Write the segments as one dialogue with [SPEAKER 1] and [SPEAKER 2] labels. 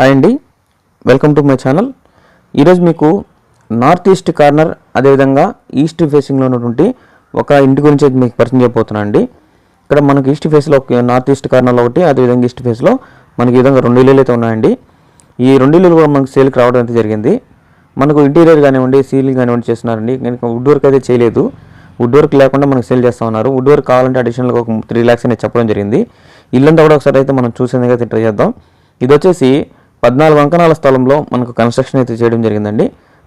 [SPEAKER 1] Hi అండి. Welcome to my channel. ఈరోజు మీకు నార్త్ ఈస్ట్ కార్నర్ అదేవిధంగా ఈస్ట్ ఫేసింగ్లో ఉన్నటువంటి ఒక ఇంటి గురించి అయితే మీకు పరిచయం చేయబోతున్నాను అండి. ఇక్కడ మనకి ఈస్ట్ ఫేస్లో ఒక నార్త్ ఈస్ట్ కార్నర్లో ఒకటి అదేవిధంగా ఈస్ట్ ఫేస్లో మనకి ఈ విధంగా రెండు ఇల్లులు అయితే ఉన్నాయండి. ఈ రెండు ఇల్లులు కూడా మనకు సేల్కి రావడం అయితే జరిగింది. మనకు ఇంటీరియర్ కానివ్వండి సీలింగ్ కానివ్వండి చేస్తున్నారండి. కనుక వుడ్ వర్క్ అయితే చేయలేదు. వుడ్ వర్క్ లేకుండా మనకు సేల్ చేస్తా ఉన్నారు. వుడ్ వర్క్ కావాలంటే అడిషనల్గా ఒక త్రీ ల్యాక్స్ అనేది చెప్పడం జరిగింది. ఇల్లంతా కూడా ఒకసారి అయితే మనం చూసేందుకు అయితే ట్రై చేద్దాం. ఇది వచ్చేసి పద్నాలుగు అంకణాల స్థలంలో మనకు కన్స్ట్రక్షన్ అయితే చేయడం జరిగిందండి.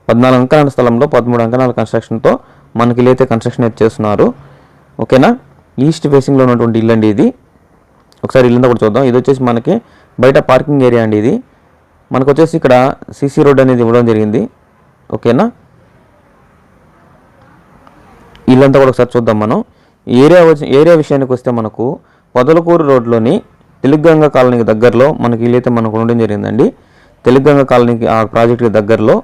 [SPEAKER 1] పద్నాలుగు అంకణాల స్థలంలో పదమూడు అంకణాల కన్స్ట్రక్షన్తో మనకి ఇల్లు కన్స్ట్రక్షన్ అయితే చేస్తున్నారు. ఓకేనా? ఈస్ట్ ఫేసింగ్లో ఉన్నటువంటి ఇల్లు అండి ఇది. ఒకసారి ఇల్లంతా కూడా చూద్దాం. ఇది వచ్చేసి మనకి బయట పార్కింగ్ ఏరియా అండి ఇది. మనకు వచ్చేసి ఇక్కడ సీసీ రోడ్ అనేది ఇవ్వడం జరిగింది. ఓకేనా? ఇల్లంతా కూడా ఒకసారి చూద్దాం మనం. ఏరియా వచ్చి ఏరియా విషయానికి వస్తే మనకు పొదలకూరు రోడ్లోని తెలుగంగ కాలనీకి దగ్గరలో మనకి ఇల్లు అయితే మనకు ఉండడం జరిగిందండి. తెలుగంగ కాలనీకి ఆ ప్రాజెక్ట్కి దగ్గరలో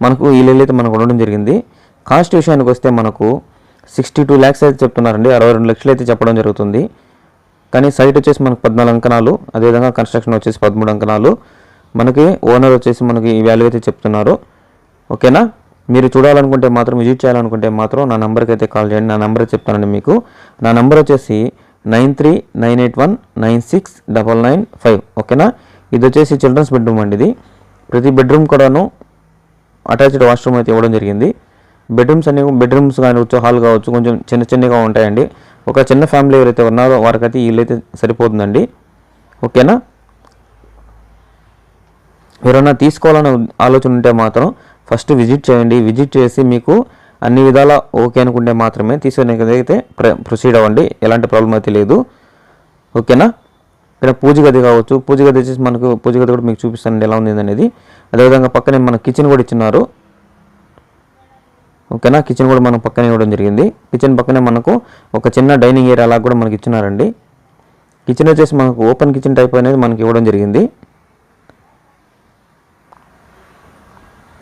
[SPEAKER 1] మనకు ఈ అయితే మనకు ఉండడం జరిగింది. కాస్ట్ విషయానికి వస్తే మనకు సిక్స్టీ టూ ల్యాక్స్ అయితే చెప్తున్నారండి. అరవై రెండు లక్షలు అయితే చెప్పడం జరుగుతుంది. కానీ సైట్ వచ్చేసి మనకు పద్నాలుగు అంకణాలు అదేవిధంగా కన్స్ట్రక్షన్ వచ్చేసి పదమూడు అంకణాలు. మనకి ఓనర్ వచ్చేసి మనకి ఈ వాల్యూ అయితే చెప్తున్నారు. ఓకేనా? మీరు చూడాలనుకుంటే మాత్రం విజిట్ చేయాలనుకుంటే మాత్రం నా నెంబర్కి అయితే కాల్ చేయండి. నా నెంబర్ చెప్తానండి మీకు. నా నెంబర్ వచ్చేసి nine three nine eight one nine six double nine five. ఓకేనా? ఇది వచ్చేసి చిల్డ్రన్స్ బెడ్రూమ్ అండి ఇది. ప్రతి బెడ్రూమ్ కూడాను అటాచ్డ్ వాష్రూమ్ అయితే ఇవ్వడం జరిగింది. బెడ్రూమ్స్ అన్ని బెడ్రూమ్స్ కావచ్చు హాల్ కావచ్చు కొంచెం చిన్న చిన్నగా ఉంటాయండి. ఒక చిన్న ఫ్యామిలీ ఎవరైతే ఉన్నారో వారికైతే ఇల్లు అయితే సరిపోతుందండి. ఓకేనా? ఎవరైనా తీసుకోవాలనే ఆలోచన ఉంటే మాత్రం ఫస్ట్ విజిట్ చేయండి. విజిట్ చేసి మీకు అన్ని విధాలా ఓకే అనుకుంటే మాత్రమే తీసుకునేదైతే ప్రొసీడ్ అవ్వండి. ఎలాంటి ప్రాబ్లం అయితే లేదు. ఓకేనా ఇక్కడ పూజ గది కావచ్చు. పూజ గది వచ్చేసి మనకు పూజ గది కూడా మీకు చూపిస్తానండి ఎలా ఉంది అనేది. అదేవిధంగా పక్కనే మన కిచెన్ కూడా ఇచ్చినారు. ఓకేనా కిచెన్ కూడా మనం పక్కనే ఇవ్వడం జరిగింది. కిచెన్ పక్కనే మనకు ఒక చిన్న డైనింగ్ ఏరియా అలా కూడా మనకి ఇచ్చినారండి. కిచెన్ వచ్చేసి మనకు ఓపెన్ కిచెన్ టైప్ అనేది మనకి ఇవ్వడం జరిగింది.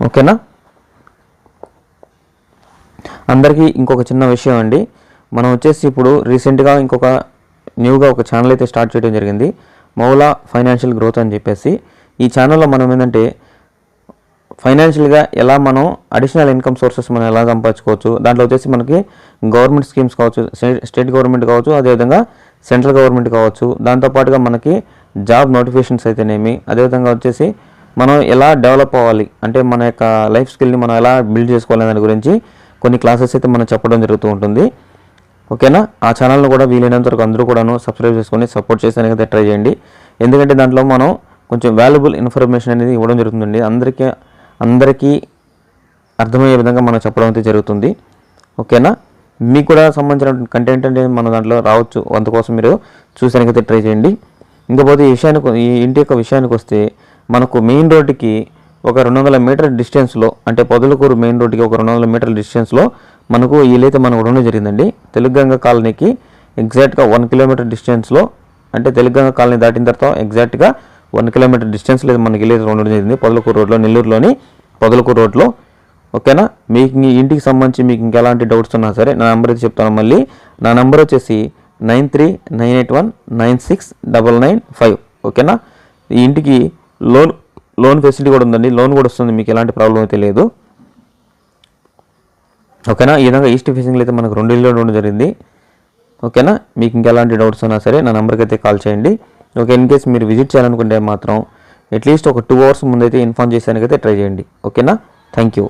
[SPEAKER 1] ఓకేనా అందరికీ ఇంకొక చిన్న విషయం అండి. మనం వచ్చేసి ఇప్పుడు రీసెంట్గా ఇంకొక న్యూగా ఒక ఛానల్ అయితే స్టార్ట్ చేయడం జరిగింది. మౌలా ఫైనాన్షియల్ గ్రోత్ అని చెప్పేసి. ఈ ఛానల్లో మనం ఏంటంటే ఫైనాన్షియల్గా ఎలా మనం అడిషనల్ ఇన్కమ్ సోర్సెస్ మనం ఎలా సంపాదించుకోవచ్చు దాంట్లో వచ్చేసి మనకి గవర్నమెంట్ స్కీమ్స్ కావచ్చు స్టేట్ గవర్నమెంట్ కావచ్చు అదేవిధంగా సెంట్రల్ గవర్నమెంట్ కావచ్చు. దాంతోపాటుగా మనకి జాబ్ నోటిఫికేషన్స్ అయితేనేమి అదేవిధంగా వచ్చేసి మనం ఎలా డెవలప్ అవ్వాలి అంటే మన యొక్క లైఫ్ స్కిల్ని మనం ఎలా బిల్డ్ చేసుకోవాలి దాని గురించి కొన్ని క్లాసెస్ అయితే మనం చెప్పడం జరుగుతూ ఉంటుంది. ఓకేనా? ఆ ఛానల్ను కూడా వీలైనంత వరకు అందరూ కూడాను సబ్స్క్రైబ్ చేసుకొని సపోర్ట్ చేసేందుకు అయితే ట్రై చేయండి. ఎందుకంటే దాంట్లో మనం కొంచెం వాల్యుబుల్ ఇన్ఫర్మేషన్ అనేది ఇవ్వడం జరుగుతుందండి. అందరికీ అందరికీ అర్థమయ్యే విధంగా మనం చెప్పడం అయితే జరుగుతుంది. ఓకేనా? మీకు కూడా సంబంధించిన కంటెంట్ అనేది మన దాంట్లో రావచ్చు. అందుకోసం మీరు చూసానికైతే ట్రై చేయండి. ఇంకపోతే ఈ విషయానికి ఈ ఇంటి యొక్క విషయానికి వస్తే మనకు మెయిన్ రోడ్డుకి ఒక రెండు వందల మీటర్ డిస్టెన్స్లో అంటే పొదలకూరు మెయిన్ రోడ్డుకి ఒక రెండు వందల మీటర్ల డిస్టెన్స్లో మనకు వీలైతే మనం ఉండడం జరిగిందండి తెలుగంగ కాలనీకి ఎగ్జాక్ట్గా వన్ కిలోమీటర్ డిస్టెన్స్లో అంటే తెలుగంగ కాలనీ దాటిన తర్వాత ఎగ్జాక్ట్గా వన్ కిలోమీటర్ డిస్టెన్స్ లేదు మనకి ఇల్లు ఉండడం జరిగింది పొదలకూరు రోడ్లో నెల్లూరులోని పొదలకూరు రోడ్లో ఓకేనా? మీకు మీ ఇంటికి సంబంధించి మీకు ఇంకెలాంటి డౌట్స్ ఉన్నా సరే నా నెంబర్ అయితే చెప్తాను మళ్ళీ. నా నెంబర్ వచ్చేసి nine three nine eight one nine six double nine five. ఓకేనా? ఈ ఇంటికి లోన్ లోన్ ఫెసిలిటీ కూడా ఉందండి. లోన్ కూడా వస్తుంది. మీకు ఎలాంటి ప్రాబ్లం అయితే లేదు. ఓకేనా? ఈ విధంగా ఈస్ట్ ఫేసింగ్లో అయితే మనకు రెండు ఇల్లు ఉండడం జరిగింది. ఓకేనా? మీకు ఇంకెలాంటి డౌట్స్ ఉన్నా సరే నా నెంబర్కి అయితే కాల్ చేయండి. ఓకే ఇన్ కేస్ మీరు విజిట్ చేయాలనుకుంటే మాత్రం అట్లీస్ట్ ఒక టూ అవర్స్ ముందైతే ఇన్ఫార్మ్ చేసానికైతే ట్రై చేయండి. ఓకేనా? Thank you